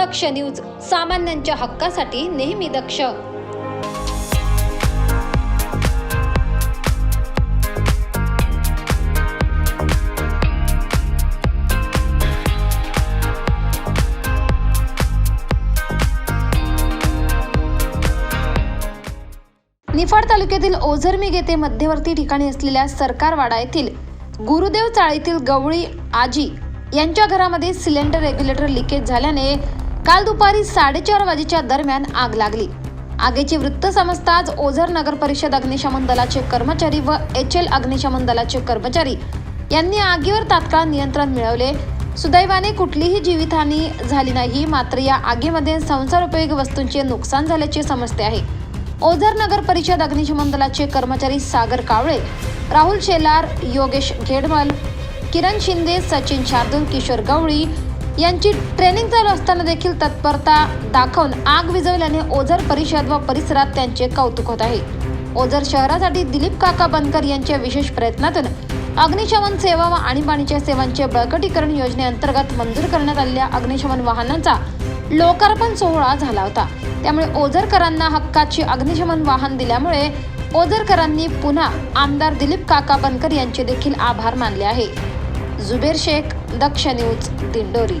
दक्ष news सामान्यांच्या हक्कासाठी नेहमी दक्ष. निफाड तालुक्यातील ओझरमेघ येथे मध्यवर्ती ठिकाणी असलेल्या सरकारवाडा येथील गुरुदेव चाळीतील गवळी आजी यांच्या घरामध्ये सिलेंडर रेग्युलेटर लिकेज झाल्याने काल दुपारी साडेचार वाजेच्या दरम्यान आग लागली. आगीचे वृत्त समजताच ओझर नगर परिषद अग्निशमन दलाचे कर्मचारी व एच एल अग्निशमन दलाचे कर्मचारी यांनी आगीवर तात्काळ नियंत्रण मिळवले. सुदैवाने कुठलीही जीवितहानी झाली नाही मात्र या आगीमध्ये संसार उपयोगी वस्तूंचे नुकसान झाल्याचे समजते आहे. ओझर नगर परिषद अग्निशमन दलाचे कर्मचारी सागर कावळे राहुल शेलार योगेश घेडमल किरण शिंदे सचिन शार्दूल किशोर गवळी यांची ट्रेनिंग चालू असताना देखील तत्परता दाखवून आग विझवल्याने ओझर परिषद व परिसरात त्यांचे कौतुक होत आहे. ओझर शहरासाठी दिलीप काका बनकर यांच्या विशेष प्रयत्नातून अग्निशमन सेवा व आणीबाणीच्या सेवांचे बळकटीकरण योजनेअंतर्गत मंजूर करण्यात आलेल्या अग्निशमन वाहनांचा लोकार्पण सोहळा झाला होता. त्यामुळे ओझरकरांना हक्काची अग्निशमन वाहन दिल्यामुळे ओझरकरांनी पुन्हा आमदार दिलीप काका बनकर यांचे देखील आभार मानले आहे. जुबेर शेख दक्ष न्यूज दिंडोरी.